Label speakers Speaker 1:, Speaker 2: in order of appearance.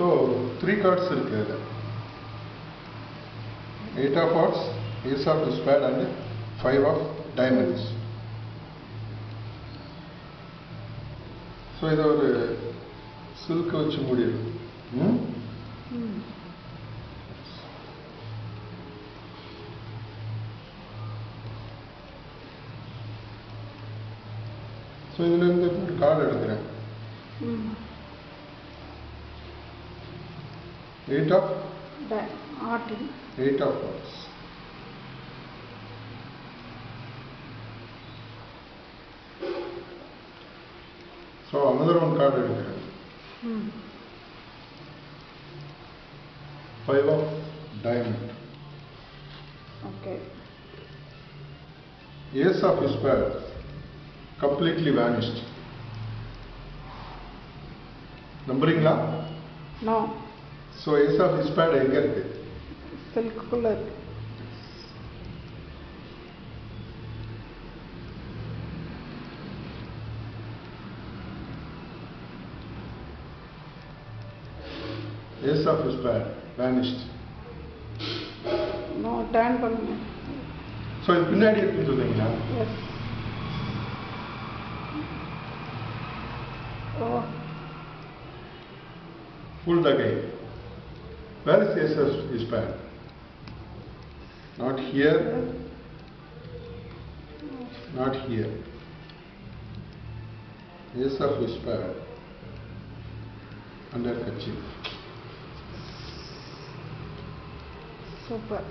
Speaker 1: So three cards இருக்கு அது eight of hearts ace of spade and five of diamonds so இதை ஒரு silk வச்சு முடியும் ம்? ஸோ இதுலேருந்து ஒரு கார்டு எடுக்கிறேன். 8 of?
Speaker 2: That, RT.
Speaker 1: 8 of hearts. So another one card here.
Speaker 2: Hmm.
Speaker 1: Five of diamond.
Speaker 2: Okay.
Speaker 1: Ace of spades completely vanished. Numbering la?
Speaker 2: No.
Speaker 1: So Asaph inspired Hagar थे
Speaker 2: बिल्कुल
Speaker 1: Asaph inspired vanished.
Speaker 2: No, Dan പറഞ്ഞു.
Speaker 1: So പിന്നാടി എത്തി തുടങ്ങിയ Pulled again. Where is Jesus is bad? Not here. Not here. Asaph is bad. Under kerchief.
Speaker 2: Super.